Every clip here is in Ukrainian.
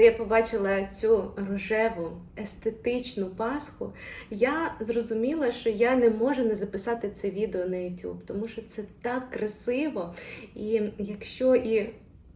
я побачила цю рожеву естетичну пасху, я зрозуміла, що я не можу не записати це відео на YouTube, тому що це так красиво. І якщо і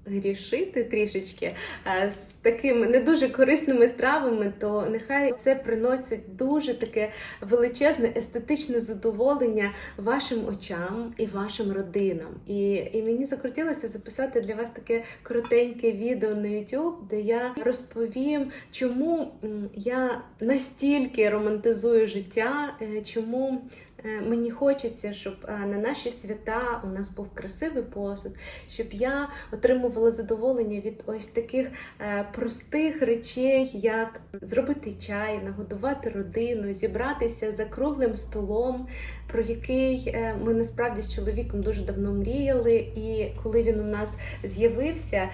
грішити трішечки е, з такими не дуже корисними стравами, то нехай це приносить дуже таке величезне естетичне задоволення вашим очам і вашим родинам. І, і мені закрутилося записати для вас таке коротеньке відео на YouTube, де я розповім, чому я настільки романтизую життя, е, чому. Е, Мені хочеться, щоб е, на наші свята у нас був красивий посуд, щоб я отримувала задоволення від ось таких е, простих речей, як зробити чай, нагодувати родину, зібратися за круглим столом, про який ми насправді з чоловіком дуже давно мріяли. І коли він у нас з'явився,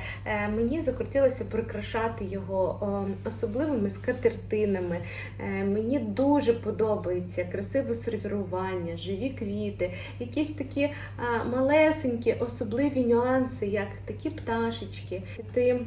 мені закрутилося прикрашати його особливими скатертинами. Мені дуже подобається красиве сервірування, живі квіти, якісь такі малесенькі особливі нюанси, як такі пташечки. Ти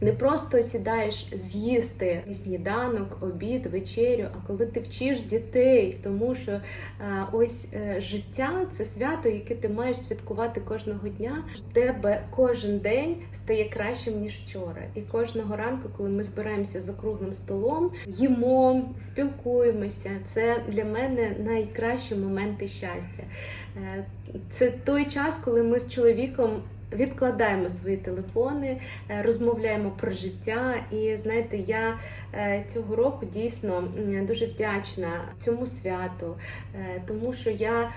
не просто сідаєш з'їсти сніданок, обід, вечерю, а коли ти вчиш дітей, тому що а, ось е, життя це свято, яке ти маєш святкувати кожного дня. В тебе кожен день стає кращим ніж вчора. І кожного ранку, коли ми збираємося за круглим столом, їмо, спілкуємося. Це для мене найкращі моменти щастя. Е, Це той час, коли ми з чоловіком. Відкладаємо свої телефони, е, розмовляємо про життя. І знаєте, я е, цього року дійсно дуже вдячна цьому святу, е, тому що я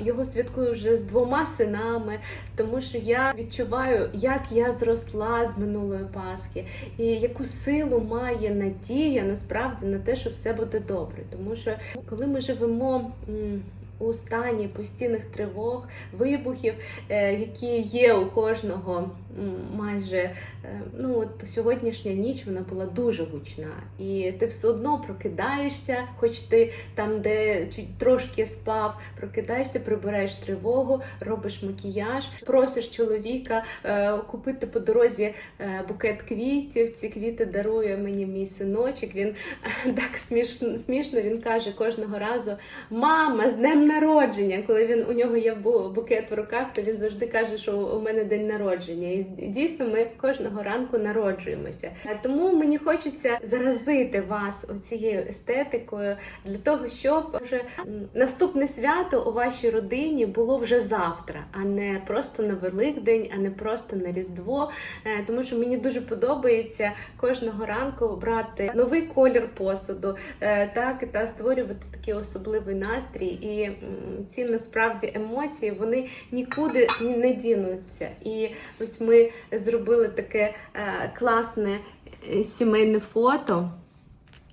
його святкую вже з двома синами, тому що я відчуваю, як я зросла з минулої Пасхи, і яку силу має надія насправді на те, що все буде добре. Тому що коли ми живемо. У стані постійних тривог, вибухів, е, які є у кожного майже е, ну от сьогоднішня ніч вона була дуже гучна, і ти все одно прокидаєшся, хоч ти там, де чуть трошки спав, прокидаєшся, прибираєш тривогу, робиш макіяж, просиш чоловіка е, купити по дорозі букет квітів. Ці квіти дарує мені мій синочок. Він так смішно, смішно він каже кожного разу: Мама, з днем народження! Коли він у нього є букет в руках, то він завжди каже, що у мене день народження. І дійсно ми кожного ранку народжуємося. Тому мені хочеться заразити вас оцією естетикою для того, щоб вже наступне свято у вашій родині було вже завтра, а не просто на Великдень, а не просто на Різдво. Е, Тому що мені дуже подобається кожного ранку брати новий колір посуду, е, так та створювати такий особливий настрій. І ці насправді емоції вони нікуди ні- не дінуться. І ось ми зробили таке е, класне е, сімейне фото.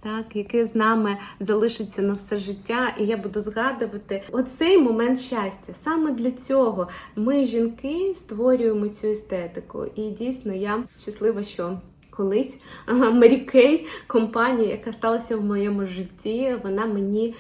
Так, яке з нами залишиться на все життя, і я буду згадувати оцей момент щастя. Саме для цього ми, жінки, створюємо цю естетику. І дійсно я щаслива, що колись. Мері Кей, компанія, яка сталася в моєму житті, вона мені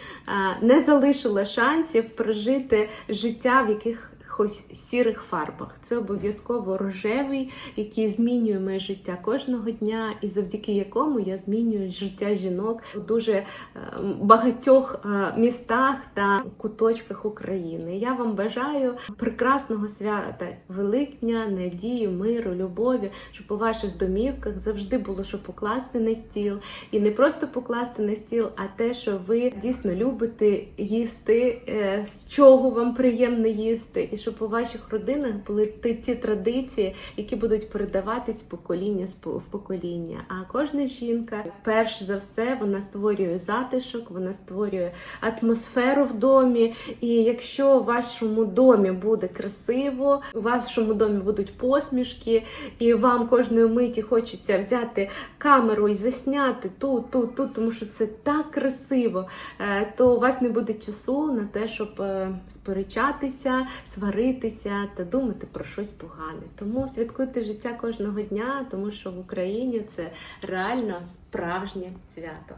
не залишила шансів прожити життя в яких якихось сірих фарбах. Це обов'язково рожевий, який змінює моє життя кожного дня, і завдяки якому я змінюю життя жінок у дуже е, багатьох е, містах та куточках України. Я вам бажаю прекрасного свята Великдня, надії, миру, любові, щоб у ваших домівках завжди було що покласти на стіл, і не просто покласти на стіл, а те, що ви дійсно любите їсти, е, з чого вам приємно їсти, щоб у ваших родинах були ті, традиції, які будуть передаватись з покоління в покоління. А кожна жінка, перш за все, вона створює затишок, вона створює атмосферу в домі. І якщо в вашому домі буде красиво, у вашому домі будуть посмішки, і вам кожної миті хочеться взяти камеру і засняти тут, тут, тут, тому що це так красиво, е, то у вас не буде часу на те, щоб е, сперечатися, сваритися та думати про щось погане. Тому святкуйте життя кожного дня, тому що в Україні це реально справжнє свято.